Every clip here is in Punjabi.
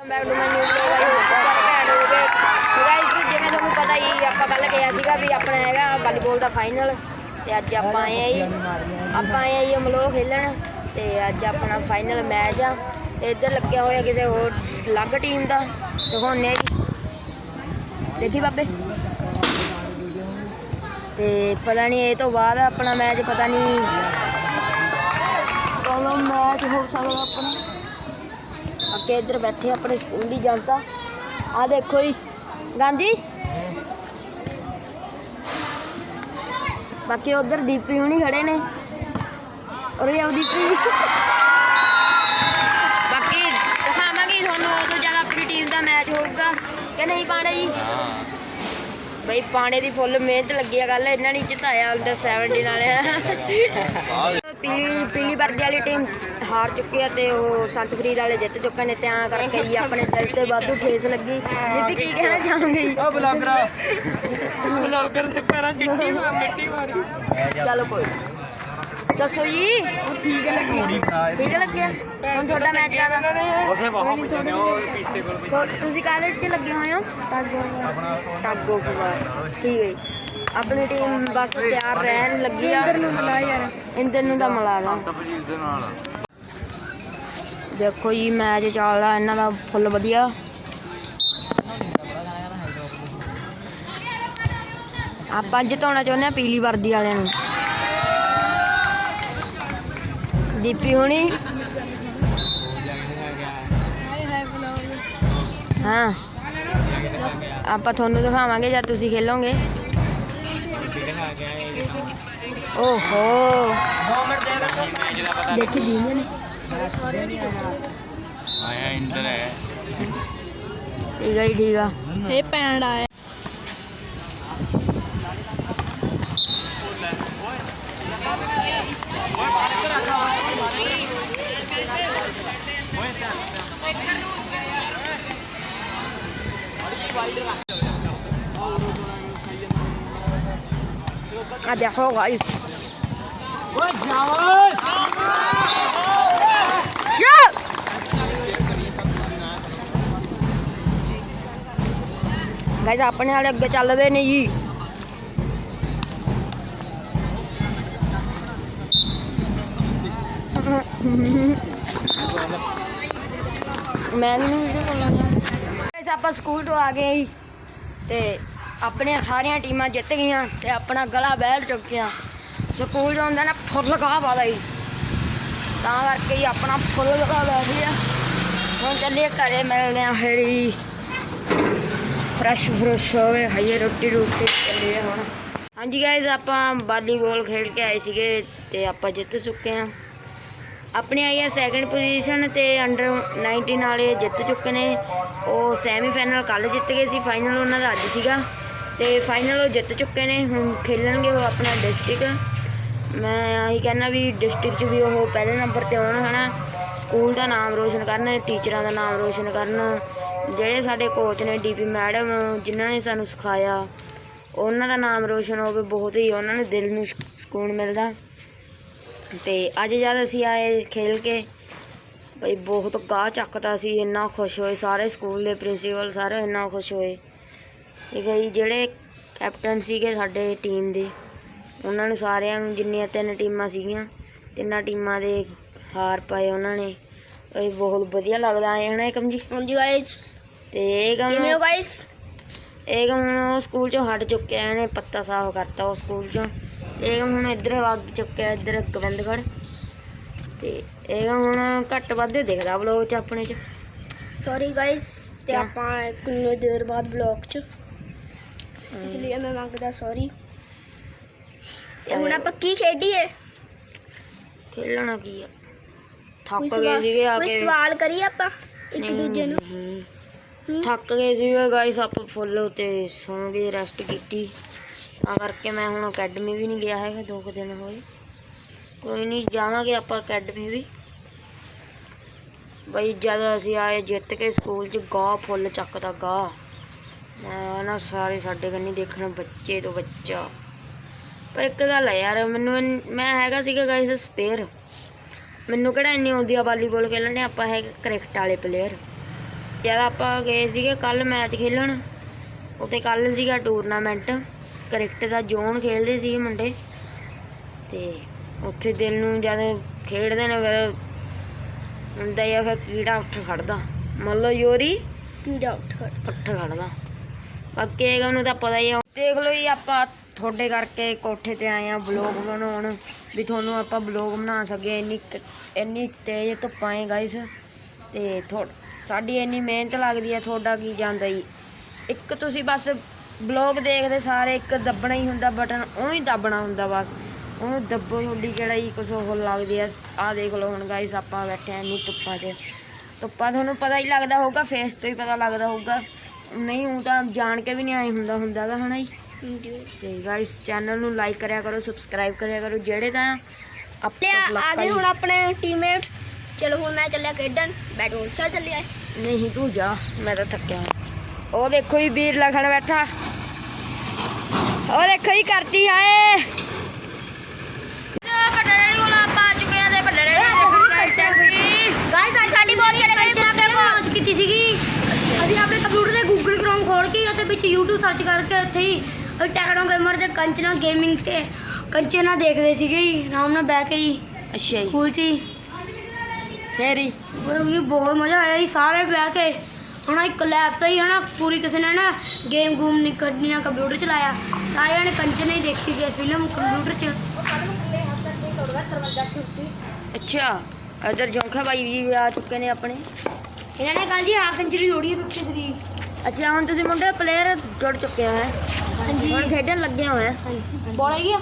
Back to my new vlog I hope ਭੈਣ ਹੋ ਗਏ ਗਾਇਸ ਜਿਵੇਂ ਤੁਹਾਨੂੰ ਪਤਾ ਹੀ ਆਪਾਂ ਕੱਲ ਕਿਹਾ ਸੀਗਾ ਵੀ ਆਪਣਾ ਹੈਗਾ ਵਾਲੀਬਾਲ ਦਾ ਫਾਈਨਲ ਤੇ ਅੱਜ ਆਪਾਂ ਆਏ ਆ ਜੀ, ਆਪਾਂ ਆਏ ਆ ਜੀ ਅਮਲੋ ਖੇਲਣ ਤੇ ਅੱਜ ਆਪਣਾ ਫਾਈਨਲ ਮੈਚ ਆ ਤੇ ਇੱਧਰ ਲੱਗਿਆ ਹੋਇਆ ਕਿਸੇ ਹੋਰ ਅਲੱਗ ਟੀਮ ਦਾ ਦਿਖਾਉਂਦੇ ਆ ਜੀ। ਦੇਖੀ ਬਾਬੇ? ਤੇ ਪਤਾ ਨਹੀਂ ਇਹ ਤੋਂ ਬਾਅਦ ਆਪਣਾ ਮੈਚ ਪਤਾ ਨਹੀਂ ਕਦੋਂ ਮੈਚ ਹੋ ਸਕਦਾ ਆਪਣਾ। ਅੱਗੇ ਇੱਧਰ ਬੈਠੇ ਆਪਣੇ ਸਕੂਲ ਦੀ ਜਨਤਾ ਆ ਦੇਖੋ ਜੀ। ਗਾਂਧੀ? ਬਾਕੀ ਉਧਰ ਦੀਪੀ ਹੁਣੀ ਖੜੇ ਨੇ। ਉਰੇ ਆਓ ਦੀਪੀ ਬਾਕੀ ਦਿਖਾਵਾਂਗੇ ਤੁਹਾਨੂੰ ਉਦੋਂ ਜਦ ਆਪਣੀ ਟੀਮ ਦਾ ਮੈਚ ਹੋਊਗਾ। ਕਿ ਨਹੀਂ ਪਾਣਾ ਜੀ? ਬਈ ਪਾਣੇ ਦੀ ਫੁੱਲ ਮਿਹਨਤ ਲੱਗੀ ਆ ਗੱਲ ਇਹਨਾਂ ਨੇ ਜਿਤਾਇਆ ਅੰਡਰ 17 ਵਾਲਿਆਂ। ਪੀਲੀ ਪੀਲੀ ਵਰਦੀ ਵਾਲੀ ਟੀਮ ਹਾਰ ਚੁੱਕੀ ਆ ਤੇ ਉਹ ਸੰਤ ਫਰੀਦ ਵਾਲੇ ਜਿੱਤ ਚੁੱਕੇ ਨੇ ਤਾਂ ਕਰਕੇ ਜੀ ਆਪਣੇ ਦਿਲ ਤੇ ਵਾਧੂ ਠੇਸ ਲੱਗੀ। ਦੀਪੀ ਕੀ ਕਹਿਣਾ ਚਾਹੋਗੇ? ਜੀ ਆ ਬਲੌਗਰਾ। ਬਲੌਗਰ ਦੇ ਪੈਰਾਂ ਚਿੱਟੀ ਮਾਰ ਮਿੱਟੀ ਮਾਰੀ। ਚਲੋ ਕੋਈ। ਦੱਸੋ ਜੀ। ਠੀਕ ਲੱਗਿਆ ਠੀਕ ਲੱਗਿਆ? ਹੁਣ ਤੁਹਾਡਾ ਮੈਚ ਤੁਹਾ- ਤੁਸੀਂ ਕਾਹਦੇ ਵਿੱਚ ਲੱਗੇ ਹੋਏ ਹੋ? ਟੱਗ ਟੱਗ ਆਫ ਠੀਕ ਹੈ ਆਪਣੀ ਟੀਮ ਬਸ ਤਿਆਰ ਰਹਿਣ ਲੱਗੀ ਆ। ਇੰਦਰ ਨੂੰ ਮਿਲਾ ਯਾਰ। ਇੰਦਰ ਨੂੰ ਤਾਂ ਮਿਲਾ ਦੇ ਨਾਲ। ਦੇਖੋ ਜੀ, ਮੈਚ ਚੱਲਦਾ ਇਹਨਾਂ ਦਾ ਫੁੱਲ ਵਧੀਆ। ਆਪਾਂ ਜਿਤਾਉਣਾ ਚਾਹੁੰਦੇ ਆ ਪੀਲੀ ਵਰਦੀ ਵਾਲਿਆਂ ਨੂੰ। ਦੀਪੀ ਹੁਣੀ। ਹਾਂ। ਆਪਾਂ ਤੁਹਾਨੂੰ ਦਿਖਾਵਾਂਗੇ ਜਦ ਤੁਸੀਂ ਖੇਲੋਗੇ। ਓਹੋ। 2 ਮਿੰਟ ਦੇ ਦੇਖੀ ਜੀ ਨੇ। ਆਇਆ ਇੰਦਰ ਹੈ। ਠੀਕ ਹੈ ਜੀ ਠੀਕ ਆ। ਇਹ ਪੈਣ ਆਇਆ ਆ ਦੇਖੋ ਗਾਇਸ ਓਏ ਜਾਵਲ ਸ਼ਟ ਗਾਇਸ ਆਪਣੇ ਵਾਲੇ ਅੱਗੇ ਚੱਲਦੇ ਨੇ ਜੀ। ਮੈਂ ਨਹੀਂ ਵੀਡੀਓ ਕੋਲਾਂਗਾ ਗਾਇਸ ਆਪਾਂ ਸਕੂਲ ਤੋਂ ਆ ਗਏ ਜੀ ਤੇ ਆਪਣੀਆਂ ਸਾਰੀਆਂ ਟੀਮਾਂ ਜਿੱਤ ਗਈਆਂ ਤੇ ਆਪਣਾ ਗਲਾ ਬਹਿਲ ਚੁੱਕਿਆ। ਸਕੂਲ ਜਾਂਦਾ ਨਾ ਫੁੱਲ ਗਾਹ ਵਾਲਾ ਜੀ। ਤਾਂ ਕਰਕੇ ਹੀ ਆਪਣਾ ਫੁੱਲ ਲਗਾ ਲੈ ਲਿਆ ਹੁਣ ਚੱਲੀਏ ਘਰੇ, ਮਿਲਦੇ ਆ ਫਿਰ ਹੀ। ਫਰੈਸ਼ ਫਰੈਸ਼ ਹੋ ਗਏ। ਖਾਈਏ ਰੋਟੀ ਰੋਟੀ ਚੱਲੀਏ ਹੁਣ। ਹਾਂਜੀ ਗਾਇਜ਼ ਆਪਾਂ ਵਾਲੀਬਾਲ ਖੇਡ ਕੇ ਆਏ ਸੀਗੇ ਤੇ ਆਪਾਂ ਜਿੱਤ ਚੁੱਕੇ ਆ ਆਪਣੀ ਆਈ ਹੈ ਸੈਕੰਡ ਪੋਜੀਸ਼ਨ ਤੇ ਅੰਡਰ 19 ਵਾਲੇ ਜਿੱਤ ਚੁੱਕੇ ਨੇ। ਉਹ ਸੈਮੀਫਾਈਨਲ ਕੱਲ ਜਿੱਤ ਗਏ ਸੀ। ਫਾਈਨਲ ਉਹਨਾਂ ਦਾ ਅੱਜ ਸੀਗਾ। ਤੇ ਫਾਈਨਲ ਉਹ ਜਿੱਤ ਚੁੱਕੇ ਨੇ। ਹੁਣ ਖੇਲਣਗੇ ਉਹ ਆਪਣਾ ਡਿਸਟ੍ਰਿਕਟ ਮੈਂ ਆਹੀ ਕਹਿੰਦਾ ਵੀ ਡਿਸਟ੍ਰਿਕਟ 'ਚ ਵੀ ਉਹ ਪਹਿਲੇ ਨੰਬਰ ਤੇ ਆਉਣ, ਹਨਾ। ਸਕੂਲ ਦਾ ਨਾਮ ਰੋਸ਼ਨ ਕਰਨ ਟੀਚਰਾਂ ਦਾ ਨਾਮ ਰੋਸ਼ਨ ਕਰਨ। ਜਿਹੜੇ ਸਾਡੇ ਕੋਚ ਨੇ ਡੀਪੀ ਮੈਡਮ ਜਿਨ੍ਹਾਂ ਨੇ ਸਾਨੂੰ ਸਿਖਾਇਆ, ਉਹਨਾਂ ਦਾ ਨਾਮ ਰੋਸ਼ਨ ਹੋਵੇ ਬਹੁਤ ਹੀ, ਉਹਨਾਂ ਨੂੰ ਦਿਲ ਨੂੰ ਸ਼- ਸਕੂਨ ਮਿਲਦਾ। ਤੇ ਅੱਜ ਜਦ ਅਸੀਂ ਆਏ ਖੇਲ ਕੇ, ਬਈ ਬਹੁਤ ਗਾਹ ਚੱਕਦਾ ਸੀ, ਇੰਨਾ ਖੁਸ਼ ਹੋਏ ਸਾਰੇ ਸਕੂਲ ਦੇ ਪ੍ਰਿੰਸੀਪਲ ਸਾਰੇ ਇੰਨਾ ਖੁਸ਼ ਹੋਏ। ਠੀਕ ਹੈ ਜਿਹੜੇ ਕੈਪਟਨ ਸੀਗੇ ਸਾਡੇ ਟੀਮ ਦੇ ਉਹਨਾਂ ਨੂੰ ਸਾਰਿਆਂ ਨੂੰ ਜਿੰਨੀਆਂ ਤਿੰਨ ਟੀਮਾਂ ਸੀਗੀਆਂ ਤਿੰਨਾਂ ਟੀਮਾਂ ਦੇ ਹਾਰ ਪਾਏ ਉਹਨਾਂ ਨੇ। ਇਹ ਬਹੁਤ ਵਧੀਆ ਲੱਗਦਾ ਹੈ ਹਨਾ ਏਕਮ ਜੀ। ਹਾਂਜੀ ਗਾਇਸ ਤੇ ਏਕਮ ਕਿਵੇਂ ਹੋ ਗਾਇਸ ਏਕਮ ਹੁਣ ਸਕੂਲ ਚੋਂ ਹਟ ਚੁੱਕਿਆ ਇਹਨੇ ਪੱਤਾ ਸਾਫ਼ ਕਰਤਾ ਉਹ ਸਕੂਲ ਚੋਂ। ਏਕਮ ਹੁਣ ਇੱਧਰ ਵਗ ਚੁੱਕਿਆ ਇੱਧਰ ਗੋਬਿੰਦਗੜ੍ਹ। ਤੇ ਏਕਮ ਹੁਣ ਘੱਟ ਵੱਧ ਦਿਖਦਾ ਵਲੋਗ ਚ ਆਪਣੇ ਚ। ਸੌਰੀ ਗਾਇਸ ਤੇ? ਆਪਾਂ ਕਿੰਨੇ ਦੇਰ ਬਾਅਦ ਬਲੌਗ ਚ। ਇਸ ਲਈ ਮੈਂ ਮੰਗਦਾ ਸੌਰੀ ਤੇ ਹੁਣ ਆਪਾਂ ਕੀ ਖੇਡੀਏ? ਖੇਲਣਾ ਕੀ ਆ? ਥੱਕ ਕੋਈ ਗਏ ਸਵਾਲ ਸੀਗੇ ਆ ਕੋਈ ਕੇ। ਸਵਾਲ ਕਰੀਏ ਆਪਾਂ ਇੱਕ ਨਹੀਂ, ਦੂਜੇ ਨੂੰ? ਨਹੀਂ। ਹੂੰ? ਥੱਕ ਗਏ ਸੀਗੇ ਗਾਇਸ ਆਪਾਂ ਫੁੱਲ ਤੇ ਸੌਂ ਗਏ ਰੈਸਟ ਕੀਤੀ। ਤਾਂ ਕਰਕੇ ਮੈਂ ਹੁਣ ਅਕੈਡਮੀ ਵੀ ਨਹੀਂ ਗਿਆ ਹੈਗਾ ਦੋ ਕੁ ਦਿਨ ਹੋਏ ਕੋਈ ਨਹੀਂ ਜਾਵਾਂਗੇ ਆਪਾਂ ਅਕੈਡਮੀ ਵੀ। ਬਈ ਜਦ ਅਸੀਂ ਆਏ ਜਿੱਤ ਕੇ ਸਕੂਲ 'ਚ ਗਾਹ ਫੁੱਲ ਚੱਕਦਾ ਗਾਹ। ਮੈਂ ਨਾ ਸਾਰੇ ਸਾਡੇ ਕੰਨੀ ਦੇਖਣ ਬੱਚੇ ਤੋਂ ਬੱਚਾ। ਪਰ ਇੱਕ ਗੱਲ ਹੈ ਯਾਰ ਮੈਨੂੰ ਮੈਂ ਹੈਗਾ ਸੀਗਾ ਗਾਇਸ ਸਪੇਅਰ ਮੈਨੂੰ ਕਿਹੜਾ ਇੰਨੀ ਆਉਂਦੀ ਆ ਵਾਲੀਬਾਲ ਖੇਲਣੇ ਆਪਾਂ ਹੈਗੇ ਕ੍ਰਿਕਟ ਵਾਲੇ ਪਲੇਅਰ ਜ਼ਿਆਦਾ ਆਪਾਂ ਗਏ ਸੀਗੇ ਕੱਲ ਮੈਚ ਖੇਲਣ ਉੱਤੇ ਕੱਲ ਸੀਗਾ ਟੂਰਨਾਮੈਂਟ ਕ੍ਰਿਕਟ ਦਾ ਜ਼ੋਨ ਖੇਲਦੇ ਸੀ ਮੁੰਡੇ। ਤੇ ਉੱਥੇ ਦਿਲ ਨੂੰ ਜਦ ਖੇਡਦੇ ਨੇ ਫਿਰ ਹੁੰਦਾ ਹੀ ਆ ਫਿਰ ਕੀੜਾ ਉੱਠ ਖੜਦਾ। ਮੰਨ ਲਓ ਯੋਰੀ ਕੀੜਾ ਉੱਠ ਖੜ ਉੱਠ ਖੜਦਾ। ਅੱਗੇ ਉਹਨੂੰ ਤਾਂ ਪਤਾ ਹੀ ਆ। ਦੇਖ ਲਓ ਜੀ, ਆਪਾਂ ਤੁਹਾਡੇ ਕਰਕੇ ਕੋਠੇ ਤੇ ਆਏ ਆ ਬਲੌਗ ਬਣਾਉਣ। ਵੀ ਤੁਹਾਨੂੰ ਆਪਾਂ ਬਲੌਗ ਬਣਾ ਸਕੀਏ, ਇੰਨੀ ਇੰਨੀ ਤੇਜ਼ ਧੁੱਪਾਂ ਹੈ ਗਾਇਸ ਤੇ ਥੋ- ਸਾਡੀ ਇੰਨੀ ਮਿਹਨਤ ਲੱਗਦੀ ਹੈ ਤੁਹਾਡਾ ਕੀ ਜਾਂਦਾ ਜੀ। ਇੱਕ ਤੁਸੀਂ ਬਸ ਬਲੌਗ ਦੇਖਦੇ ਸਾਰੇ, ਇੱਕ ਦੱਬਣਾ ਹੀ ਹੁੰਦਾ ਬਟਨ ਉਹਨੂੰ ਹੀ ਦੱਬਣਾ ਹੁੰਦਾ ਬਸ। ਉਹਨੂੰ ਦੱਬੋ ਤੁਹਾਡੀ ਕਿਹੜਾ ਹੀ ਕੁਝ ਹੋਰ ਲੱਗਦੀ ਆ। ਆਹ ਦੇਖ ਲਓ ਹੁਣ ਗਾਇਸ ਆਪਾਂ ਬੈਠੇ ਆ ਇੰਨੀ ਧੁੱਪਾਂ 'ਚ। ਧੁੱਪਾਂ ਤੁਹਾਨੂੰ ਪਤਾ ਹੀ ਲੱਗਦਾ ਹੋਊਗਾ ਫੇਸ ਤੋਂ ਹੀ ਪਤਾ ਲੱਗਦਾ ਹੋਊਗਾ। ਨਹੀਂ ਉਹ ਤਾਂ ਜਾਣ ਕੇ ਵੀ ਨਹੀਂ ਆਏ ਹੁੰਦਾ ਹੁੰਦਾਗਾ ਹਨਾ ਜੀ? ਤੇ ਗਾਇਸ ਚੈਨਲ ਨੂੰ ਲਾਈਕ ਕਰਿਆ ਕਰੋ ਸਬਸਕ੍ਰਾਈਬ ਕਰਿਆ ਕਰੋ ਜਿਹੜੇ ਤਾਂ ਤੇ ਆ ਗਏ ਹੁਣ ਆਪਣੇ ਟੀਮਮੇਟਸ ਚਲੋ ਹੁਣ ਮੈਂ ਚੱਲਿਆ ਖੇਡਣ ਬੈਟਬਾਲ ਚੱਲ ਚੱਲਿਆ ਨਹੀਂ ਤੂੰ ਜਾ ਮੈਂ ਤਾਂ ਥੱਕਿਆ। ਉਹ ਦੇਖੋ ਜੀ ਵੀਰ ਲਖਣ ਬੈਠਾ। ਉਹ ਦੇਖੋ ਜੀ ਕਰਤੀ ਹਾਏ ਵੱਡੇ ਰੇੜੀ ਕੋਲ ਆਪਾਂ ਆ ਚੁੱਕੇ ਆ ਤੇ ਵੱਡੇ ਰੇੜੀ ਗਾਇਸ ਅੱਜ ਸਾਡੀ ਬਹੁਤ ਚੱਲ ਗਈ ਤੇ ਲਾਂਚ ਕੀਤੀ ਸੀਗੀ। ਅਸੀਂ ਆਪਣੇ ਕੰਪਿਊਟਰ ਤੇ ਗੂਗਲ ਕ੍ਰੋਮ ਖੋਲ ਕੇ ਉਹਦੇ ਵਿੱਚ YouTube ਸਰਚ ਕਰਕੇ ਉੱਥੇ ਹੀ ਟੈਕਨੋ ਗੇਮਰ ਤੇ ਕੰਚਨਾ ਗੇਮਿੰਗ ਤੇ ਕੰਚਨਾ ਦੇਖਦੇ ਸੀਗੇ ਜੀ। ਆਰਾਮ ਨਾਲ ਬਹਿ ਕੇ ਜੀ। ਅੱਛਾ ਜੀ। ਸਕੂਲ 'ਚ ਹੀ। ਫੇਰ ਹੀ ਉਹ ਵੀ ਬਹੁਤ ਮਜ਼ਾ ਆਇਆ ਜੀ ਸਾਰੇ ਬਹਿ ਕੇ। ਹੁਣ ਇੱਕ ਲੈਬ ਤੋਂ ਹੀ ਹਨਾ ਪੂਰੀ ਕਿਸੇ ਨੇ ਨਾ ਗੇਮ ਗੂਮ ਨਹੀਂ ਕੱਢਣੀ ਨਾ ਕੰਪਿਊਟਰ ਚਲਾਇਆ। ਸਾਰਿਆਂ ਨੇ ਕੰਚਨਾ ਹੀ ਦੇਖੀ ਗਏ ਫਿਲਮ ਕੰਪਿਊਟਰ 'ਚ। ਅੱਛਾ। ਇਧਰ ਜੌਂਖਾ ਬਾਈ ਵੀ ਆ ਚੁੱਕੇ ਨੇ ਆਪਣੇ। ਇਹਨਾਂ ਨੇ ਕੱਲ ਜੀ ਹਾਫ ਸੈਂਚੁਰੀ ਜੋੜੀ ਹੈ 53 ਅੱਛਾ ਹੁਣ ਤੁਸੀਂ ਮੁੰਡੇ ਪਲੇਅਰ ਜੁੜ ਚੁੱਕੇ ਹੋ ਹੈ? ਹਾਂਜੀ। ਹੁਣ ਖੇਡਣ ਲੱਗੇ ਹੋਏ ਆ ਬੋਲ ਆਈ ਗਿਆ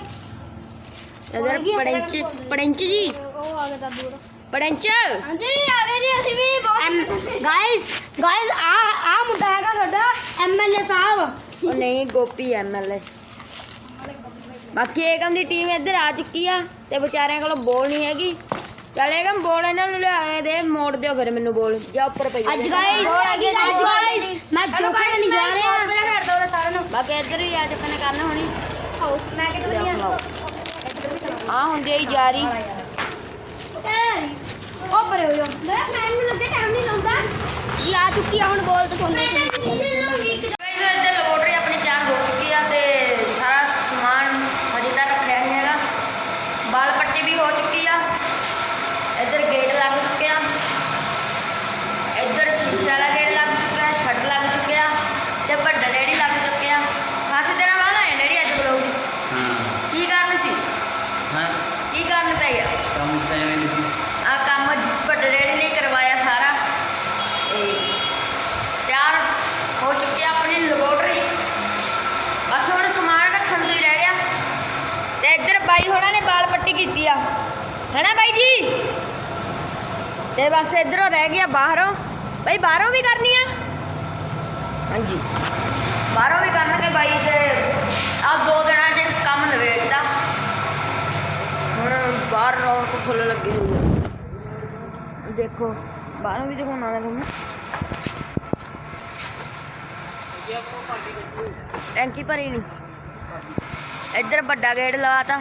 ਇਧਰ ਪੜੈਂਚ ਪੜੈਂਚ ਜੀ। ਉਹ ਆ ਗਿਆ ਦੂਰ ਪੜੈਂਚ। ਹਾਂਜੀ ਆ ਗਏ ਜੀ ਅਸੀਂ ਵੀ ਬਹੁਤ ਗਾਇਸ ਗਾਇਸ ਆ ਆ ਮੁੰਡਾ ਹੈਗਾ ਸਾਡਾ ਐਮਐਲਏ ਸਾਹਿਬ। ਉਹ ਨਹੀਂ ਗੋਪੀ ਐਮਐਲਏ ਬਾਕੀ ਏਕਮ ਦੀ ਟੀਮ ਇੱਧਰ ਆ ਚੁੱਕੀ ਆ ਤੇ ਵਿਚਾਰਿਆਂ ਕੋਲ ਬੋਲ ਨਹੀਂ ਹੈਗੀ। ਚੱਲ ਏਕਮ ਬੋਲ ਇਹਨਾਂ ਨੂੰ ਲਿਆ ਦੇ ਮੋੜ ਦਿਓ ਫਿਰ ਮੈਨੂੰ ਬੋਲ ਜਾ ਉੱਪਰ ਪਈ ਅੱਜ ਗਾਇਸ ਅੱਜ ਗਾਇਸ ਮੈਂ ਚੁੱਕਾ ਨਹੀਂ ਜਾ ਰਿਹਾ। ਪਹਿਲਾਂ ਕਰ ਦੋ ਸਾਰਿਆਂ ਨੂੰ ਬਾਕੀ ਇੱਧਰ ਵੀ ਆ ਚੁੱਕੇ ਨੇ ਕਰਨ ਹੋਣੀ। ਆਓ ਮੈਂ ਕਿੱਥੇ ਲਿਆ ਗਿਆ ਖਲਾਓ ਆ ਹੁੰਦੀ ਹੀ ਜਾਰੀ। ਉਹ ਪਰੇ ਹੋ ਜਾ। ਮੈਂ ਮੈਨੂੰ ਲੱਗੇ ਟਾਈਮ ਨਹੀਂ ਲਾਉਂਦਾ। ਜੀ ਆ ਚੁੱਕੀ ਆ ਹੁਣ ਬੋਲ ਤੇ ਤੁਹਾਨੂੰ ਇੱਧਰ ਲੈਬੋਰਟਰੀ ਆਪਣੀ ਤਿਆਰ ਹੋ ਚੁੱਕੀ ਆ ਤੇ ਸਾਰਾ ਸਮਾਨ ਹਜੇ ਤੱਕ ਰੱਖਿਆ ਨਹੀਂ ਹੈਗਾ ਬਾਲ ਪੱਟੀ ਵੀ ਹੋ ਚੁੱਕੀ ਆ ਇੱਧਰ ਗੇਟ ਲੱਗ ਚੁੱਕਿਆ ਇੱਧਰ ਸ਼ੀਸ਼ੇ ਵਾਲਾ ਗੇਟ ਲੱਗ ਚੁੱਕਿਆ ਛੱਡ ਲੱਗ ਚੁੱਕਿਆ ਤੇ ਵੱਡਾ ਡੈਡੀ ਲੱਗ ਚੁੱਕਿਆ ਖਾਸੇ ਦਿਨਾਂ ਬਾਅਦ ਆਏ ਡੈਡੀ ਅੱਜ ਬਲੌਗ ਹਾਂ ਕੀ ਕਾਰਨ ਸੀ ਹਾਂ ਕੀ ਕਾਰਨ ਪੈ ਗਿਆ ਕੰਮ ਤਾਂ ਐਵੇਂ ਨਹੀਂ ਸੀ ਆ ਕੰਮ ਵੱਡੇ ਡੈਡੀ ਨੇ ਕਰਵਾਇਆ ਸਾਰਾ ਤੇ ਤਿਆਰ ਹੋ ਚੁੱਕੀ ਆ ਆਪਣੀ ਲੈਬੋਰਟਰੀ ਬਸ ਹੁਣ ਸਮਾਨ ਰੱਖਣ ਤੋਂ ਹੀ ਰਹਿ ਗਿਆ ਤੇ ਇੱਧਰ ਬਾਈ ਹੋਣਾ ਨੇ ਬਾਲ ਪੱਟੀ ਕੀਤੀ ਆ ਹੈਨਾ ਬਾਈ ਜੀ? ਤੇ ਬਸ ਇਧਰੋਂ ਰਹਿ ਗਿਆ ਬਾਹਰੋਂ। ਬਾਈ, ਬਾਹਰੋਂ ਵੀ ਕਰਨੀ ਆ? ਹਾਂਜੀ। ਬਾਹਰੋਂ ਵੀ ਕਰਨਗੇ ਬਾਈ ਤੇ ਆ ਦੋ ਦਿਨਾਂ 'ਚ ਕੰਮ ਨਵੇੜਦਾ ਹੁਣ ਬਾਹਰ ਰੌਣਕ ਫੁੱਲ ਲੱਗੀ ਹੋਈ ਆ। ਦੇਖੋ, ਬਾਹਰੋਂ ਵੀ ਦਿਖਾਉਣਾ ਹੈ ਤੁਹਾਨੂੰ। ਟੈਂਕੀ ਭਰੀ ਨਹੀਂ ਇੱਧਰ ਵੱਡਾ ਗੇਟ ਲਵਾਤਾ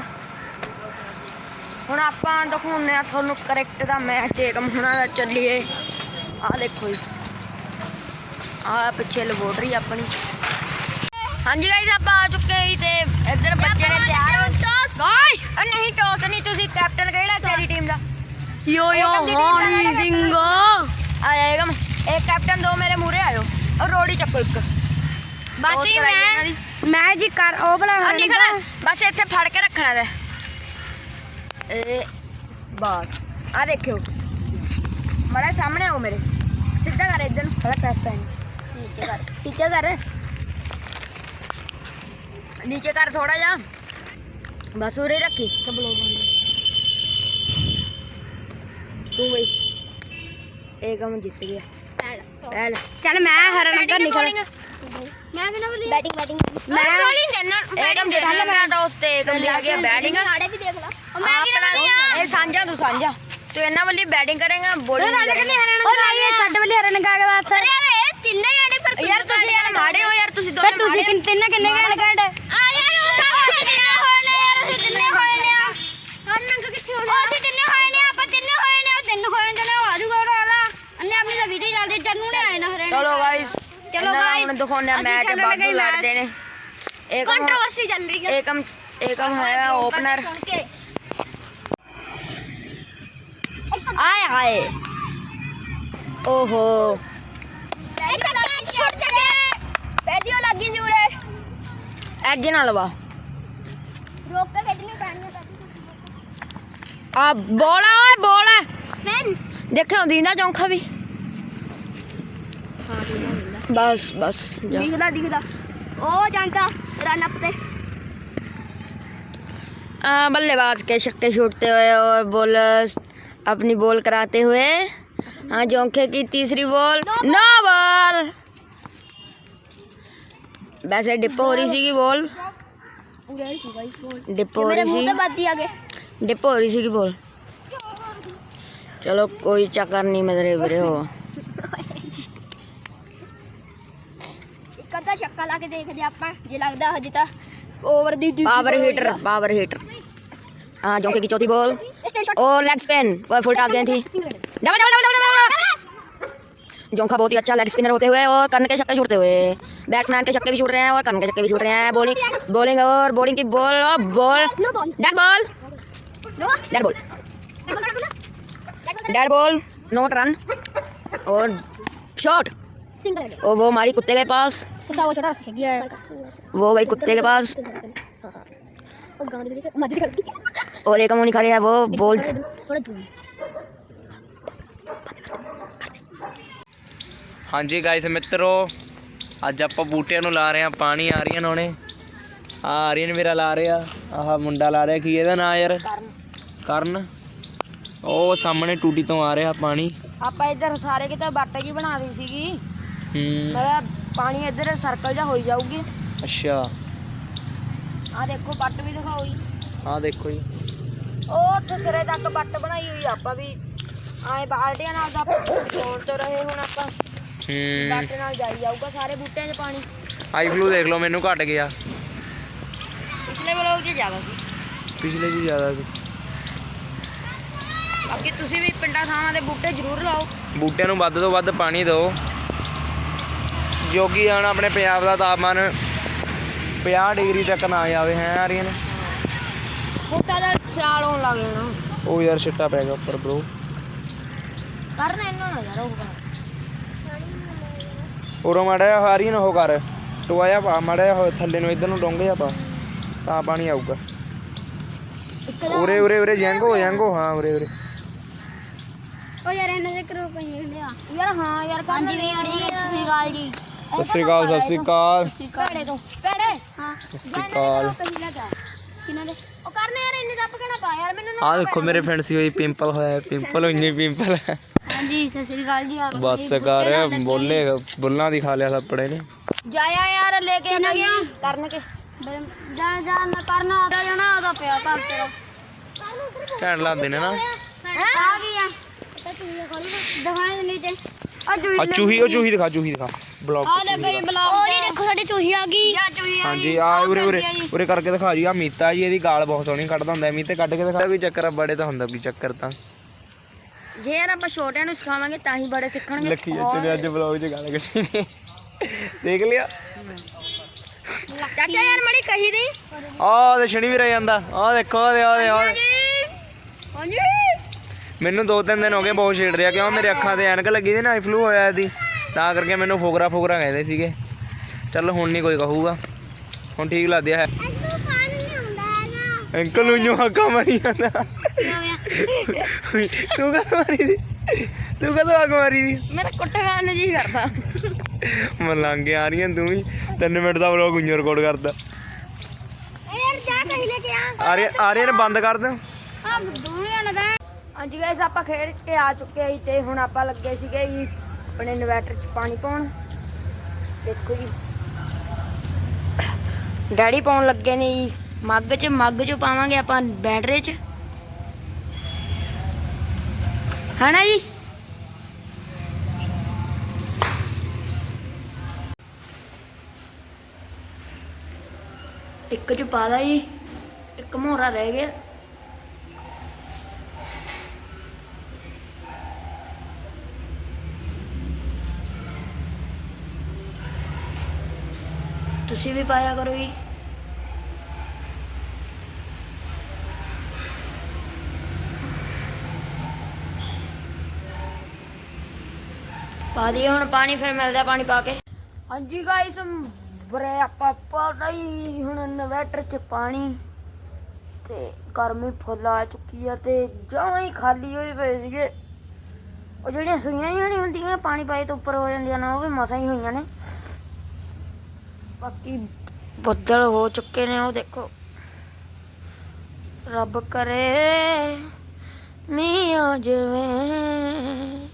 ਹੁਣ ਆਪਾਂ ਦਿਖਾਉਂਦੇ ਆ ਤੁਹਾਨੂੰ ਕਰੈਕਟ ਦਾ ਮੈਚ ਏਕਮ ਹੁਣਾਂ ਦਾ ਚੱਲੀਏ। ਆਹ ਦੇਖੋ ਜੀ। ਆਹ ਪਿੱਛੇ ਲੈਬੋਰਟਰੀ ਆਪਣੀ। ਹਾਂਜੀ ਗਾਇਸ ਆਪਾਂ ਆ ਚੁੱਕੇ ਜੀ ਤੇ ਇੱਧਰ ਬੱਚੇ ਨੇ ਤਿਆਰ ਗਾਇ ਨਹੀਂ ਟੌਸ ਨਹੀਂ ਤੁਸੀਂ ਕੈਪਟਨ ਕਿਹੜਾ ਤੇਰੀ ਟੀਮ ਦਾ? ਯੋ ਯੋ ਹਾਨੀ ਸਿੰਘ। ਆਏਗਾ ਇਹ ਕੈਪਟਨ ਦੋ ਮੇਰੇ ਮੂਰੇ ਆਇਓ। ਔਰ ਰੋੜੀ ਚੱਕੋ ਇੱਕ। ਬਸ ਹੀ ਮੈਂ। ਮੈਂ ਜੀ ਕਰ ਉਹ ਬਣਾ ਆ ਨਿਕਲ ਬਸ ਇੱਥੇ ਫੜ ਕੇ ਰੱਖਣਾ ਤੇ ਇਹ ਬਸ ਆ ਦੇਖਿਓ ਮੜਾ ਸਾਹਮਣੇ ਆਓ ਮੇਰੇ ਸਿੱਧਾ ਕਰ ਇੱਧਰ ਨੂੰ ਹਲਾ ਪੈਸ ਪੈਨ ਨੀਚੇ ਕਰ ਸਿੱਧਾ ਕਰ ਨੀਚੇ ਕਰ ਥੋੜਾ ਜਿਹਾ ਬਸ ਉਰੇ ਰੱਖੀ ਤੇ ਬਲੋ ਤੂੰ ਬਈ ਇਹ ਕੰਮ ਜਿੱਤ ਗਿਆ ਪਹਿਲ ਚੱਲ ਮੈਂ ਹਰਨ ਅੰਕਲ ਨਿਕਲ bowling? ਮੈਂ ਕਿਹਨਾਂ ਬੋਲੀ ਬੈਟਿੰਗ ਬੈਟਿੰਗ ਮੈਂ ਬੋਲਿੰਗ ਕਰਨਾ ਇਹ ਕੰਮ ਜਿੱਤ ਲੱਗਾ ਟੌਸ ਤੇ ਇਹ ਕੰਮ ਲਿਆ ਗਿਆ ਬੈਟਿੰਗ ਸਾਡੇ ਮੈਂ ਕਿਹਨਾਂ ਇਹ ਸਾਂਝਾ ਤੂੰ ਸਾਂਝਾ। ਤੂੰ ਇਹਨਾਂ ਵੱਲੀ ਬੈਟਿੰਗ ਕਰੇਗਾ ਬੋਲਿੰਗ ਉਹ ਨਹੀਂ ਇਹ ਸਾਡੇ ਵਾਲੀ ਹਰਨ ਕਾ ਗਿਆ ਸਰ ਯਾਰ ਇਹ ਤਿੰਨੇ ਜਾਣੇ ਪਰ ਯਾਰ ਤੁਸੀਂ ਯਾਰ ਮਾੜੇ ਹੋ ਯਾਰ ਤੁਸੀਂ ਫਿਰ ਦੋਨੇ ਤੁਸੀਂ ਮਾੜੇ ਕਿੰਨੇ ਤਿੰਨੇ ਕਿੰਨੇ ਗਾਣੇ ਕੱਢ ਆ ਯਾਰ ਉਹ ਤਿੰਨੇ ਹੋਏ ਨੇ ਯਾਰ ਅਸੀਂ ਤਿੰਨੇ ਹੋਏ ਨੇ ਹਰਨ ਅੰਕ ਕਿੱਥੇ ਹੋਣੇ? ਉਹ ਅਸੀਂ ਤਿੰਨੇ ਹੋਏ ਨੇ ਆਪਾਂ ਤਿੰਨੇ ਹੋਏ ਨੇ ਉਹ ਤਿੰਨ ਹੋਏ ਨੇ ਉਹ ਆਜੂਗਾ ਉਹ ਵਾਲਾ ਅੰਨੇ ਆਪਣੀ ਤਾਂ ਵੀਡੀਓ ਚੱਲਦੀ ਜੰਨੂ ਨੇ ਆਏ ਨਾ ਹਰਨ ਚਲੋ ਗਾਇਸ ਚਲੋ guys, ਹੁਣ ਦਿਖਾਉਂਦੇ ਆ ਮੈਚ ਬਾਗੂ ਲੜਦੇ ਨੇ। ਕੰਟਰੋਵਰਸੀ ਚੱਲ ਰਹੀ ਹੈ ਏਕਮ ਏਕਮ ਹੈ ਓਪਨਰ ਸੁਣ ਕੇ ਆਏ ਹਾਏ ਓਹੋ ਇੱਕ ਕੈਚ ਛੁੱਟ ਚੁੱਕੇ ਵੀਡੀਓ ਲੱਗੀ ਸੀ ਉਰੇ ਐਜ ਨਾਲ ਵਾ ਰੋਕ ਕੇ ਖੇਡਣੀ ਪੈਣੀ ਹੈ ਆ ਬੋਲ ਆ ਓਏ ਬੋਲ ਆ ਸਪਿਨ ਦੇਖਿਓ ਦੀਂਦਾ ਚੌਂਖਾ ਵੀ ਬਸ ਬਸ ਜਾ। ਦਿਖਦਾ ਦਿਖਦਾ ਉਹ ਜਾਂਦਾ ਰਨ ਅਪ ਤੇ आ, बल्लेबाज के छक्के छूटते हुए और बॉलर अपनी बॉल कराते हुए। हाँ जोंखे की तीसरी बॉल। नो बॉल वैसे डिपो हो रही सी की बॉल। डिपो हो रही सी डिपो हो रही सी की बॉल। चलो कोई चक्कर नहीं मेरे बरे हो। कदा चक्का ला देख दे आप जे लगता हजे तो ओवर दी पावर हीटर पावर हीटर हाँ जोंखे की चौथी बॉल। और लेग स्पिन और फुल टॉस गेंद थी। डबल डबल डबल डबल जोंखा बहुत ही अच्छा लेग स्पिनर होते हुए और कर्ण के छक्के छूटते हुए। बैट्समैन के छक्के भी छूट रहे हैं और कर्ण के छक्के भी छूट रहे हैं। बॉलिंग बॉलिंग और बॉलिंग की बॉल और ball dead ball dead ball dead ball not run और शॉट और oh, वो हमारी कुत्ते के पास। वो भाई कुत्ते के पास। और एक मुनी खड़े है वो बॉल ਥੋੜਾ ਦੂਰ ਹਾਂਜੀ ਗਾਇਸ ਮਿੱਤਰੋ ਅੱਜ ਆਪਾਂ ਬੂਟਿਆਂ ਨੂੰ ਲਾ ਰਹੇ ਆ ਪਾਣੀ ਆ ਰਹੀਆਂ ਨੇ ਹੁਣੇ ਆ ਆਰੀਅਨ ਮੇਰਾ ਲਾ ਰਿਹਾ ਆਹ ਮੁੰਡਾ ਲਾ ਰਿਹਾ ਕੀ ਇਹਦਾ ਨਾਂ ਯਾਰ ਕਰਨ ਉਹ ਸਾਹਮਣੇ ਟੂਟੀ ਤੋਂ ਆ ਰਿਹਾ ਪਾਣੀ ਆਪਾਂ ਇੱਧਰ ਸਾਰੇ ਕਿਤੇ ਬੱਟ ਜੀ ਬਣਾ ਦੀ ਸੀਗੀ ਹੂੰ ਮੈਂ ਕਿਹਾ ਪਾਣੀ ਇੱਧਰ ਸਰਕਲ ਜਾ ਹੋਈ ਜਾਊਗੀ ਅੱਛਾ ਆ ਦੇਖੋ ਬੱਟ ਵੀ ਦਿਖਾਓ ਜੀ ਆਹ ਦੇਖੋ ਜੀ ਉਹ ਉੱਥੇ ਸਿਰੇ ਤੱਕ ਬੱਟ ਬਣਾਈ ਹੋਈ ਆ ਆਪਾਂ ਵੀ। ਆਏ ਬਾਲਟੀਆਂ ਨਾਲ ਦਾ ਫੋਨ ਤੋਂ ਰਹੇ ਹੁਣ ਆਪਾਂ। ਹੂੰ ਬੱਟ ਨਾਲ ਜਾਈ ਜਾਊਗਾ ਸਾਰੇ ਬੂਟਿਆਂ 'ਚ ਪਾਣੀ। ਆਈ ਫਲੂ ਦੇਖ ਲਓ ਮੈਨੂੰ ਘਟ ਗਿਆ। ਪਿਛਲੇ ਵਲੋਗ 'ਚ ਜ਼ਿਆਦਾ ਸੀ। ਪਿਛਲੇ ਜੀ ਜ਼ਿਆਦਾ ਸੀ। ਬਾਕੀ ਤੁਸੀਂ ਵੀ ਪਿੰਡਾਂ ਥਾਵਾਂ ਦੇ ਬੂਟੇ ਜ਼ਰੂਰ ਲਾਓ। ਬੂਟਿਆਂ ਨੂੰ ਵੱਧ ਤੋਂ ਵੱਧ ਪਾਣੀ ਦਿਓ। ਜੋ ਕਿ ਹੁਣ ਆਪਣੇ ਪੰਜਾਬ ਦਾ ਤਾਪਮਾਨ 50 ਡਿਗਰੀ ਤੱਕ ਨਾ ਜਾਵੇ ਹੈ ਆਰੀਅਨ? ਬੂਟਾ ਦਾ ਸਿਆਲ ਹੋਣ ਲੱਗ ਜਾਣਾ। ਉਹ ਯਾਰ ਛਿੱਟਾ ਪੈ ਗਿਆ ਉੱਪਰ ਬ్రో ਕਰਨ ਇਹਨਾਂ ਨਾ ਯਾਰ ਉਹ ਕਰ। ਉਰੋਂ ਮਾੜਾ ਜਿਹਾ ਆਰੀਅਨ ਉਹ ਕਰ। ਟੋਇਆ ਪਾ ਮਾੜਾ ਜਿਹਾ ਉਹ ਥੱਲੇ ਨੂੰ ਇਧਰ ਨੂੰ ਡੋਂਗੇ ਜਾ ਪਾ ਤਾਂ ਪਾਣੀ ਆਊਗਾ। ਉਰੇ ਉਰੇ ਉਰੇ ਜੈਂਗੋ ਜੈਂਗੋ। ਹਾਂ ਉਰੇ ਉਰੇ। ਉਹ ਯਾਰ ਇਹਨਾਂ ਦੇ ਕਰੋ ਪਈ ਲਿਆ। ਯਾਰ ਹਾਂ ਯਾਰ ਹਾਂਜੀ ਵੀਰ ਜੀ ਸਤਿ ਸ੍ਰੀ ਅਕਾਲ ਜੀ। ਸਤਿ ਸ੍ਰੀ ਅਕਾਲ ਸਤਿ ਸ੍ਰੀ ਅਕਾਲ। ਭੈੜੇ ਤੋਂ ਭੈੜੇ। ਹਾਂ। ਸਤਿ ਸ੍ਰੀ ਅਕਾਲ। ਕਹੀ ਲੱਗਾ ਕਿਨਾਂ ਦੇ ਉਹ ਕਰਨੇ ਯਾਰ ਇੰਨੇ ਦੱਬ ਕੇ ਨਾ ਪਾ ਯਾਰ ਮੈਨੂੰ ਨਾ ਆਹ ਦੇਖੋ ਮੇਰੇ ਫੈਂਸੀ ਹੋਈ ਪਿੰਪਲ ਹੋਇਆ ਪਿੰਪਲ ਹੋਈ ਪਿੰਪਲ ਹਾਂਜੀ ਸਤਿ ਸ੍ਰੀ ਅਕਾਲ ਜੀ ਆਪ ਬਸ ਕਰ ਬੋਲੇ ਬੁੱਲਾਂ ਦੀ ਖਾ ਲਿਆ ਥੱਪੜੇ ਨੇ। ਜਾਇਆ ਯਾਰ ਲੈ ਕੇ ਕਿੰਨਾ ਗਿਆ? ਕਰਨ ਕੇ ਜਾ ਜਾ ਨਾ ਕਰਨਾ ਆਦਾ ਜਾਣਾ ਉਹਦਾ ਪਿਆ ਘਰ ਤੇਰਾ। ਘੈਂਟ ਲਾਦੇ ਨੇ ਨਾ। ਆ ਗਿਆ ਤਾਂ ਤੂੰ ਇਹ ਖੋਲ ਦਿਖਾਏ ਦੇ ਨੀਚੇ ਆ ਆ ਚੂਹੀ ਉਹ ਚੂਹੀ ਦਿਖਾ ਚੂਹੀ ਦਿਖਾ। ਬਲੌਗ ਆ ਲੈ ਗਈ ਬਲਾਕ ਉਹ ਨਹੀਂ ਦੇਖੋ ਸਾਡੀ ਚੂਹੀ ਆ ਗਈ। ਜਾ ਚੂਹੀ ਆ ਹਾਂਜੀ ਆ ਉਰੇ ਉਰੇ ਉਰੇ ਕਰਕੇ ਦਿਖਾ ਜੀ ਆ ਮੀਤਾ ਜੀ ਇਹਦੀ ਗਾਲ ਬਹੁਤ ਸੋਹਣੀ ਕੱਢਦਾ ਹੁੰਦਾ ਮੀਤੇ ਕੱਢ ਕੇ ਦਿਖਾ। ਕੋਈ ਚੱਕਰ ਆ, ਬੜੇ ਤਾਂ ਹੁੰਦਾ ਕੋਈ ਚੱਕਰ ਤਾਂ। ਜੇ ਯਾਰ ਆਪਾਂ ਛੋਟਿਆਂ ਨੂੰ ਸਿਖਾਵਾਂਗੇ ਤਾਂ ਹੀ ਬੜੇ ਸਿੱਖਣਗੇ। ਲੱਖੀ ਚਾਚੇ ਨੇ ਅੱਜ ਬਲੌਗ 'ਚ ਗਾਲ ਕੱਢੀ ਦੇਖ ਲਿਆ। ਚਾਚਾ ਯਾਰ ਮੜੀ ਕਹੀ ਦੀ। ਆਹ ਤੇ ਸ਼ਨੀ ਵੀ ਰਹਿ ਜਾਂਦਾ। ਆਹ ਦੇਖੋ ਆਹ ਦੇ ਆਹ ਦੇ ਦੇ। ਹਾਂਜੀ। ਮੈਨੂੰ ਦੋ ਤਿੰਨ ਦਿਨ ਹੋ ਗਏ ਬਹੁਤ ਛੇੜ ਰਿਹਾ ਕਿਉਂ ਮੇਰੇ ਅੱਖਾਂ ਤੇ ਐਨਕ ਲੱਗੀ ਦੀ ਨਾ ਆਈ ਫਲੂ ਹੋਇਆ ਇਹਦੀ। ਤਾਂ ਕਰਕੇ ਮੈਨੂੰ ਫੋਗਰਾ ਫੋਗਰਾ ਕਹਿੰਦੇ ਸੀਗੇ। ਚੱਲ ਹੁਣ ਨਹੀਂ ਕੋਈ ਕਹੂਗਾ। ਹੁਣ ਠੀਕ ਲੱਗਦਿਆ ਹੈ। ਤੂੰ ਕਾਨ ਨਹੀਂ ਹੁੰਦਾ ਹੈਗਾ ਅੰਕਲ ਨੂੰ ਜੋ ਹੱਕਾ ਮਾਰੀ ਜਾਂਦਾ। ਤੂੰ ਕਦੋਂ ਮਾਰੀ ਸੀ? ਤੂੰ ਕਦੋਂ ਹੱਕ ਮਾਰੀ ਸੀ? ਮੇਰਾ ਕੁੱਟ ਖਾਣ ਨੂੰ ਜੀ ਕਰਦਾ। ਮਲਾਂਗੇ ਆ ਰਹੀਆਂ ਤੂੰ ਵੀ। 3 ਮਿੰਟ ਦਾ ਵਲੌਗ ਉਈਓ ਰਿਕਾਰਡ ਕਰਦਾ। ਯਾਰ ਜਾ ਕਹੀ ਲੈ ਕੇ ਆ। ਆ ਰਹੇ ਆ ਰਹੇ ਨੇ ਬੰਦ ਕਰ ਦਿਓ ਆ ਦੂਰਿਆ ਨਾ ਦਾ ਹਾਂਜੀ ਗਾਇਸ ਆਪਾਂ ਖੇਡ ਕੇ ਆ ਚੁੱਕੇ ਸੀ ਤੇ ਹੁਣ ਆਪਾਂ ਲੱਗੇ ਸੀਗੇ ਜੀ ਆਪਣੇ ਇਨਵੈਟਰ 'ਚ ਪਾਣੀ ਪਾਉਣ। ਦੇਖੋ ਜੀ। ਡੈਡੀ ਪਾਉਣ ਲੱਗੇ ਨੇ ਜੀ। ਮੱਗ 'ਚ ਮੱਗ 'ਚ ਪਾਵਾਂਗੇ ਆਪਾਂ ਬੈਟਰੀ 'ਚ। ਹਨਾ ਜੀ? ਇੱਕ 'ਚ ਪਾ ਦਾ ਜੀ। ਇੱਕ ਮੋਹਰਾ ਰਹਿ ਗਿਆ। ਤੁਸੀਂ ਵੀ ਪਾਇਆ ਕਰੋ ਜੀ। ਪਾ ਦਈਏ ਹੁਣ ਪਾਣੀ, ਫਿਰ ਮਿਲਦਾ ਪਾਣੀ ਪਾ ਕੇ। ਹਾਂਜੀ ਗਾਇਸ ਬਰੇ ਆਪਾਂ ਪਾ ਰਹੀ ਹੁਣ ਇਨਵੈਟਰ ਚ ਪਾਣੀ। ਤੇ ਗਰਮੀ ਫੁੱਲ ਆ ਚੁੱਕੀ ਆ ਤੇ ਜਮਾਂ ਹੀ ਖਾਲੀ ਹੋਈ ਪਏ ਸੀਗੇ। ਉਹ ਜਿਹੜੀਆਂ ਸੂਈਆਂ ਹੀ ਨਹੀਂ ਹੁੰਦੀਆਂ, ਪਾਣੀ ਪਾਏ ਤੋਂ ਉੱਪਰ ਹੋ ਜਾਂਦੀਆਂ ਨੇ, ਉਹ ਵੀ ਮਸਾਂ ਹੀ ਹੋਈਆਂ ਨੇ। ਬਾਕੀ ਬੱਦਲ ਹੋ ਚੁੱਕੇ ਨੇ, ਉਹ ਦੇਖੋ। ਰੱਬ ਕਰੇ ਮੀਂਹ ਆ ਜਾਵੇ,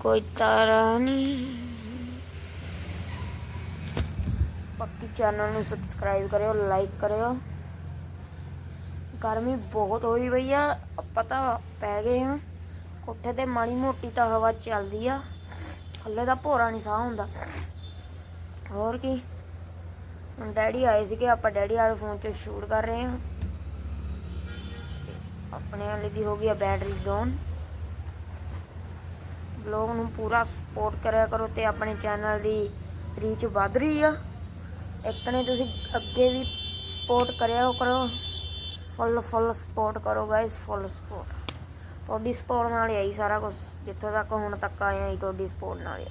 ਕੋਈ ਤਾਰਾ ਨਹੀਂ। ਬਾਕੀ ਚੈਨਲ ਨੂੰ ਸਬਸਕ੍ਰਾਈਬ ਕਰਿਓ, ਲਾਈਕ ਕਰਿਓ। ਗਰਮੀ ਬਹੁਤ ਹੋਈ ਪਈ ਆ ਪਤਾ ਪੈ ਗਏ ਆ ਕੋਠੇ ਤੇ ਮਾੜੀ ਮੋਟੀ ਤਾਂ ਹਵਾ ਚੱਲਦੀ ਆ ਥੱਲੇ ਦਾ ਭੋਰਾ ਨਹੀਂ ਸਾਹ ਹੁੰਦਾ। ਹੋਰ ਕੀ? ਹੁਣ ਡੈਡੀ ਆਏ ਸੀਗੇ, ਆਪਾਂ ਡੈਡੀ ਵਾਲੇ ਫੋਨ 'ਚ ਸ਼ੂਟ ਕਰ ਰਹੇ ਹਾਂ। ਆਪਣੇ ਵਾਲੇ ਦੀ ਹੋ ਗਈ ਆ ਬੈਟਰੀ ਡਾਊਨ ਬਲੌਗ ਨੂੰ ਪੂਰਾ ਸਪੋਰਟ ਕਰਿਆ ਕਰੋ ਤੇ ਆਪਣੇ ਚੈਨਲ ਦੀ ਰੀਚ ਵੱਧ ਰਹੀ ਆ। ਇੱਕ ਨੇ ਤੁਸੀਂ ਅੱਗੇ ਵੀ ਸਪੋਰਟ ਕਰਿਆ ਕਰੋ। ਫੁੱਲ ਫੁੱਲ ਸਪੋਰਟ ਕਰੋ ਗਾਇਸ ਫੁੱਲ ਸਪੋਰਟ ਤੁਹਾਡੀ ਸਪੋਰਟ ਨਾਲ ਹੀ ਆਈ ਸਾਰਾ ਕੁਝ ਜਿੱਥੋਂ ਤੱਕ ਹੁਣ ਤੱਕ ਆਏ ਆਂ ਤੁਹਾਡੀ ਸਪੋਰਟ ਨਾਲ ਹੀ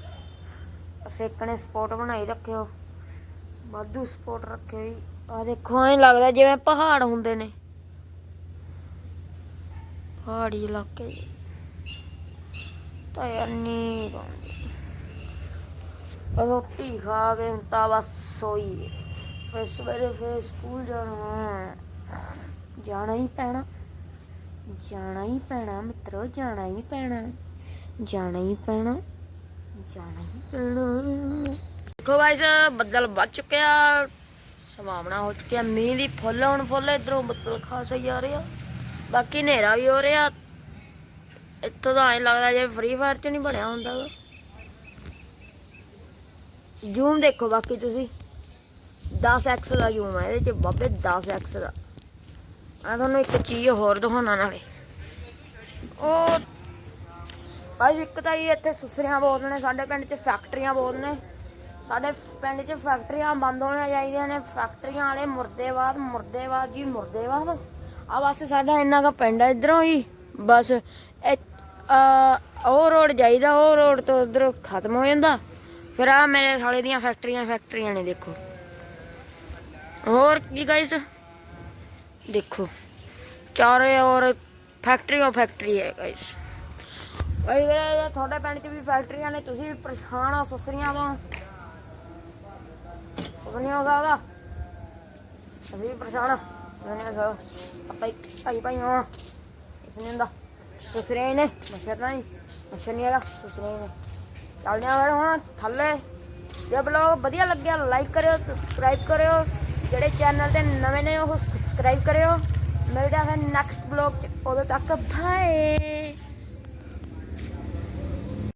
ਅਸੀਂ ਇੱਕ ਨੇ ਸਪੋਰਟ ਬਣਾਈ ਰੱਖਿਓ, ਵਾਧੂ ਸਪੋਟ ਰੱਖਿਓ ਜੀ। ਆ ਦੇਖੋ, ਐਂ ਲੱਗਦਾ ਜਿਵੇਂ ਪਹਾੜ ਹੁੰਦੇ ਨੇ। ਪਹਾੜੀ ਇਲਾਕੇ ਤਾਂ ਯਾਰ ਨਹੀਂ ਬਣਦੀ ਰੋਟੀ ਖਾ ਕੇ ਹੁਣ ਤਾਂ ਬਸ ਸੋਈ ਫਿਰ ਸਵੇਰੇ ਫਿਰ ਸਕੂਲ ਜਾਣਾ ਜਾਣਾ ਹੀ ਪੈਣਾ। ਜਾਣਾ ਹੀ ਪੈਣਾ ਮਿੱਤਰੋ, ਜਾਣਾ ਹੀ ਪੈਣਾ। ਜਾਣਾ ਹੀ ਪੈਣਾ। ਜਾਣਾ ਹੀ ਪੈਣਾ ਦੇਖੋ ਗਾਇਸ ਬੱਦਲ ਵੱਜ ਚੁੱਕਿਆ, ਸੰਭਾਵਨਾ ਹੋ ਚੁੱਕੀ ਹੈ ਮੀਂਹ ਦੀ ਫੁੱਲ ਹੁਣ ਫੁੱਲ, ਇਧਰੋਂ ਬੱਦਲ ਖਾਸਾ ਹੀ ਆ ਰਿਹਾ ਬਾਕੀ ਹਨੇਰਾ ਵੀ ਹੋ ਰਿਹਾ। ਇੱਥੋਂ ਤਾਂ ਐਂ ਲੱਗਦਾ ਜਿਵੇਂ ਫ੍ਰੀ ਫਾਇਰ ਚ ਨਹੀਂ ਬਣਿਆ ਹੁੰਦਾ। ਜ਼ੂਮ ਦੇਖੋ ਬਾਕੀ ਤੁਸੀਂ। 10x ਦਾ ਜ਼ੂਮ ਹੈ ਇਹਦੇ ਚ ਬਾਬੇ 10x ਦਾ। ਆ ਤੁਹਾਨੂੰ ਇੱਕ ਚੀਜ਼ ਹੋਰ ਦਿਖਾਉਣਾ ਨਾਲੇ। ਉਹ ਭਾਈ ਇੱਕ ਤਾਂ ਇਹ ਇੱਥੇ ਸੁਸਰਿਆਂ ਬਹੁਤ ਨੇ, ਸਾਡੇ ਪਿੰਡ 'ਚ ਫੈਕਟਰੀਆਂ ਬਹੁਤ ਨੇ। ਸਾਡੇ ਪਿੰਡ 'ਚ ਫੈਕਟਰੀਆਂ ਬੰਦ ਹੋਣੀਆਂ ਚਾਹੀਦੀਆਂ ਨੇ, ਫੈਕਟਰੀਆਂ ਵਾਲੇ ਮੁਰਦੇਬਾਦ ਮੁਰਦੇਵਾਦ ਜੀ, ਮੁਰਦੇਵਾਦ। ਆ ਬਸ ਸਾਡਾ ਇੰਨਾ ਕੁ ਪਿੰਡ ਹੈ ਇਧਰੋਂ ਹੀ ਬਸ ਉਹ ਰੋਡ ਜਾਈਦਾ, ਉਹ ਰੋਡ ਤੋਂ ਉਧਰ ਖਤਮ ਹੋ ਜਾਂਦਾ। ਫਿਰ ਆ ਮੇਰੇ ਸਾਲੇ ਦੀਆਂ ਫੈਕਟਰੀਆਂ ਫੈਕਟਰੀਆਂ ਨੇ ਦੇਖੋ। ਹੋਰ ਕੀ ਗਾਇਸ ਦੇਖੋ। ਚਾਰੇ ਔਰ ਫੈਕਟਰੀ ਉਹ ਫੈਕਟਰੀ ਹੈ ਗਾਇਸ ਭਾਈ ਵੀਰੇ ਤੁਹਾਡੇ ਪਿੰਡ 'ਚ ਵੀ ਫੈਕਟਰੀਆਂ ਨੇ, ਤੁਸੀਂ ਵੀ ਪਰੇਸ਼ਾਨ ਹੋ, ਸੁਸਰੀਆਂ ਤੋਂ। ਉਹ ਨਹੀਂ ਹੋ ਸਕਦਾ। ਅਸੀਂ ਵੀ ਪਰੇਸ਼ਾਨ ਆ ਉਹ ਨਹੀਂ ਹੋ ਸਕਦਾ। ਆਪਾਂ ਭਾਈ ਭਾਈ ਹਾਂ ਇਸ ਨਹੀਂ ਹੁੰਦਾ। ਸੁਸਰੀਆਂ ਨੇ ਮੱਛਰ ਨਹੀਂ ਮੱਛਰ ਨਹੀਂ ਹੈਗਾ ਸੁਸਰੀਆਂ ਨੇ। ਚੱਲਦੇ ਆ ਫਿਰ ਹੁਣ ਥੱਲੇ। ਜੇ ਬਲੌਗ ਵਧੀਆ ਲੱਗਿਆ ਲਾਈਕ ਕਰਿਓ ਸਬਸਕ੍ਰਾਈਬ ਕਰਿਓ। ਜਿਹੜੇ ਚੈਨਲ ਤੇ ਨਵੇਂ ਨੇ, ਉਹ ਸਬਸਕ੍ਰਾਈਬ ਕਰਿਓ। ਮਿਲਦੇ ਆ ਨੈਕਸਟ ਬਲੌਗ ਚ। ਉਦੋਂ ਤੱਕ ਬਾਏ